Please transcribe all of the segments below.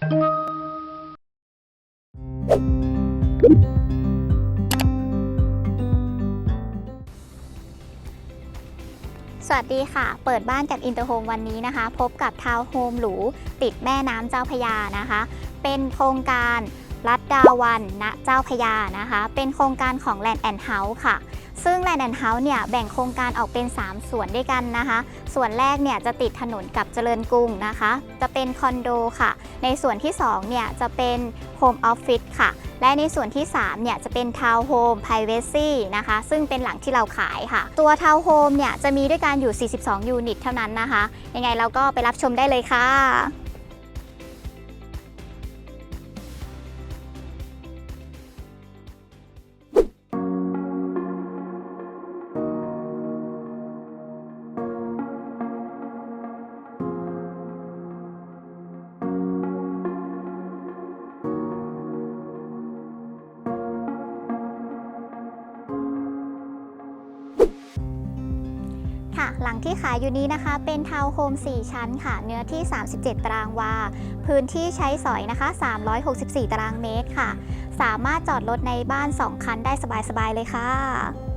สวัสดีค่ะ เปิดบ้านกับอินเตอร์โฮมวันนี้นะคะ พบกับทาวน์โฮมหรู ติดแม่น้ำเจ้าพยานะคะ เป็นโครงการ รัดดาวันณเจ้าพยานะคะ เป็นโครงการของ Land and House ค่ะ ซึ่ง Land and House เนี่ยแบ่งโครงการออกเป็น 3 ส่วนด้วยกันนะคะ ส่วนแรกเนี่ยจะติดถนนกับเจริญกรุงนะคะ จะเป็นคอนโดค่ะ ในส่วนที่ 2 เนี่ยจะเป็นโฮมออฟฟิศค่ะ และในส่วนที่ 3 เนี่ยจะเป็นทาวน์โฮม Privacy นะคะ ซึ่งเป็นหลังที่เราขายค่ะ ตัวทาวน์โฮมเนี่ยจะมีด้วยกันอยู่ 42 ยูนิตเท่านั้นนะคะ ยังไงเราก็ไปรับชมได้เลยค่ะ หลังที่ขายอยู่นี้นะคะ เป็นทาวน์โฮม 4 ชั้นค่ะ เนื้อที่ 37 ตารางวา พื้นที่ใช้สอยนะคะ 364 ตารางเมตรค่ะ สามารถจอดรถในบ้าน 2 คันได้สบายๆเลยค่ะ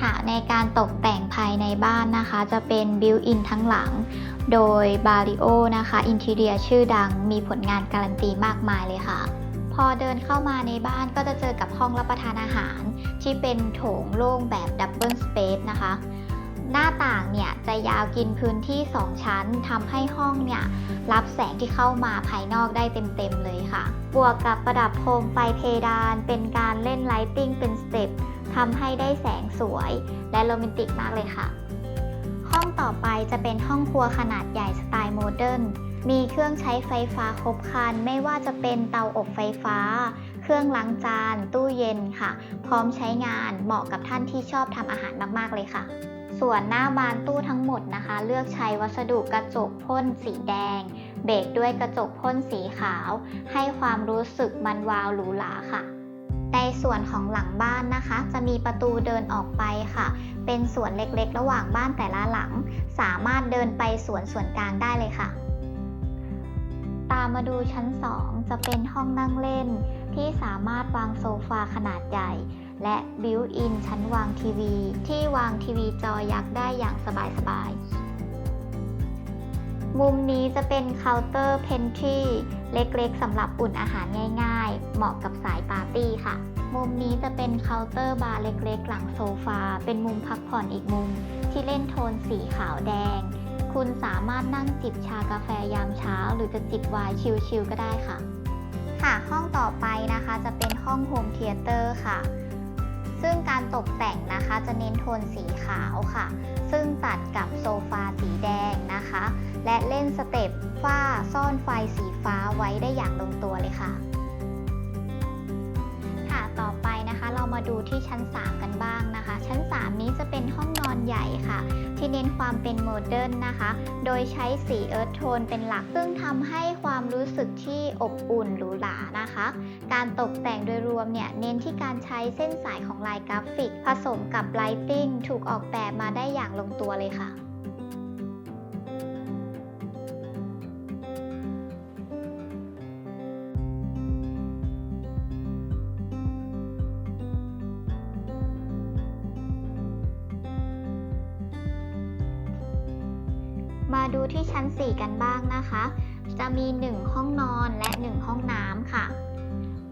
ค่ะในการตกแต่งภายในบ้านนะคะ จะเป็นบิวอินทั้งหลัง โดยบาริโอนะคะอินทีเรียชื่อดังมีผลงานการันตีมากมายเลยค่ะ พอเดินเข้ามาในบ้านก็จะเจอกับห้องรับประทานอาหาร ที่เป็นโถงโล่งแบบดับเบิลสเปซนะคะ หน้าต่างเนี่ยจะยาวกินพื้นที่ 2 ชั้นทำให้ห้องเนี่ยรับแสงที่เข้ามาภายนอกได้เต็มๆเลยค่ะ บวกกับประดับโคมไฟเพดานเป็นการเล่นไลติ้งเป็นสเต็ป ทำให้ได้แสงสวยและโรแมนติกมากเลยค่ะ ห้องต่อไปจะเป็นห้องครัวขนาดใหญ่สไตล์โมเดิร์น มีเครื่องใช้ไฟฟ้าครบครัน ไม่ว่าจะเป็นเตาอบไฟฟ้า เครื่องล้างจาน ตู้เย็นค่ะ พร้อมใช้งานเหมาะกับท่านที่ชอบทำอาหารมากๆเลยค่ะส่วนหน้าบานตู้ทั้งหมดนะคะ เลือกใช้วัสดุกระจกพ่นสีแดง เบรกด้วยกระจกพ่นสีขาว ให้ความรู้สึกมันวาวหรูหราค่ะ ในส่วนของหลังบ้านนะคะ จะมีประตูเดินออกไปค่ะ เป็นสวนเล็กๆ ระหว่างบ้านแต่ละหลัง สามารถเดินไปสวนส่วนกลางได้เลยค่ะ ตามมาดูชั้น 2 จะเป็นห้องนั่งเล่น ที่สามารถวางโซฟาขนาดใหญ่ และบิวอินชั้นวางทีวี ที่วางทีวีจอยักษ์ได้อย่างสบายๆ มุมนี้จะเป็นเคาน์เตอร์เพนทรีเล็กๆสำหรับอุ่นอาหารง่ายๆ เหมาะกับสายปาร์ตี้ค่ะ มุมนี้จะเป็นเคาน์เตอร์บาร์เล็กๆ หลังโซฟา เป็นมุมพักผ่อนอีกมุม ที่เล่นโทนสีขาวแดง คุณสามารถนั่งจิบชากาแฟยามเช้า หรือจะจิบไวน์ชิลๆก็ได้ค่ะ ค่ะห้องต่อไปนะคะจะเป็นห้องโฮมเทเตอร์ค่ะซึ่งการตกแต่งนะคะจะเน้นโทนสีขาวค่ะ ซึ่งตัดกับโซฟาสี เล่นสเต็ปฝ้าซ่อนไฟสีฟ้าไว้ได้อย่างลงตัวเลยค่ะ ค่ะต่อไปนะคะเรามาดูที่ชั้น 3 กันบ้างนะคะ ชั้น 3 นี้จะเป็นห้องนอนใหญ่ค่ะ ที่เน้นความเป็นโมเดิร์นนะคะ โดยใช้สีเอิร์ธโทนเป็นหลัก ซึ่งทำให้ความรู้สึกที่อบอุ่นหรูหรานะคะ การตกแต่งโดยรวมเนี่ยเน้นที่การใช้เส้นสายของลายกราฟิก ผสมกับไลติ้งถูกออกแบบมาได้อย่างลงตัวเลยค่ะ ดูที่ชั้น 4 กันบ้างนะคะ จะมี 1 ห้องนอนและ 1 ห้องน้ำค่ะ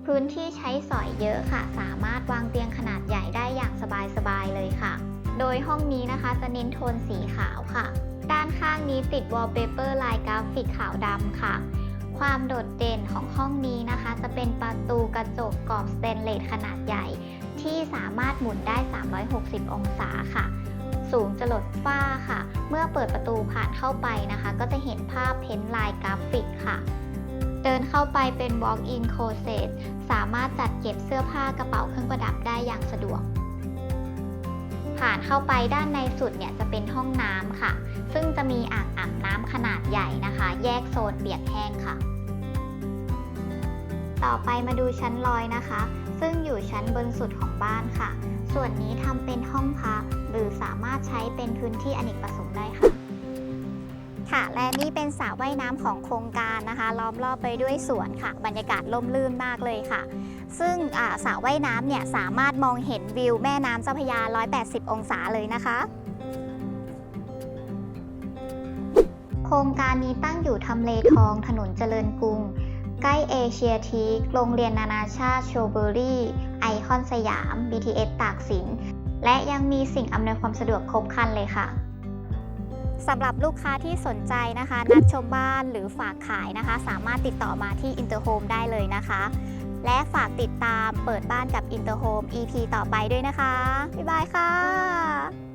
พื้นที่ใช้สอยเยอะค่ะ สามารถวางเตียงขนาดใหญ่ได้อย่างสบายๆเลยค่ะ โดยห้องนี้นะคะจะเน้นโทนสีขาวค่ะ ด้านข้างนี้ติดวอลเปเปอร์ลายกราฟิกขาวดำค่ะ ความโดดเด่นของห้องนี้นะคะ จะเป็นประตูกระจกกรอบสเตนเลสขนาดใหญ่ ที่สามารถหมุนได้ 360 องศาค่ะ สูงจะหลดฝ้าค่ะ เมื่อเปิดประตูผ่านเข้าไปนะคะ ก็จะเห็นภาพเพ้นท์ลายกราฟิกค่ะ เดินเข้าไปเป็น walk-in closet สามารถจัดเก็บเสื้อผ้ากระเป๋าเครื่องประดับได้อย่างสะดวก ผ่านเข้าไปด้านในสุดเนี่ยจะเป็นห้องน้ำค่ะ ซึ่งจะมีอ่างอาบน้ำขนาดใหญ่นะคะ แยกโซนเปียกแห้งค่ะ ต่อไปมาดูชั้นลอยนะคะ ซึ่งอยู่ชั้นบนสุดของบ้านค่ะ ส่วนนี้ทำเป็นห้องพัก หรือสามารถใช้เป็นพื้นที่อเนกประสงค์ได้ค่ะ ค่ะ และนี่เป็นสระว่ายน้ำของโครงการนะคะล้อมรอบไปด้วยสวนค่ะ บรรยากาศร่มรื่นมากเลยค่ะ ซึ่งสระว่ายน้ำเนี่ยสามารถมองเห็นวิวแม่น้ำเจ้าพระยา 180 องศาเลยนะคะโครงการนี้ตั้งอยู่ทำเลทองถนนเจริญกรุง ใกล้เอเชียทีคโรงเรียนนานาชาติโชเบอรี่ ไอคอนสยาม BTS ตากสิน และยังมีสิ่งอำนวยความสะดวกครบครันเลยค่ะสำหรับลูกค้าที่สนใจนะคะ นัดชมบ้านหรือฝากขายนะคะ สามารถติดต่อมาที่ Interhome ได้เลยนะคะ และฝากติดตามเปิดบ้านกับ Interhome EP ต่อไปด้วยนะคะ บ๊ายบายค่ะ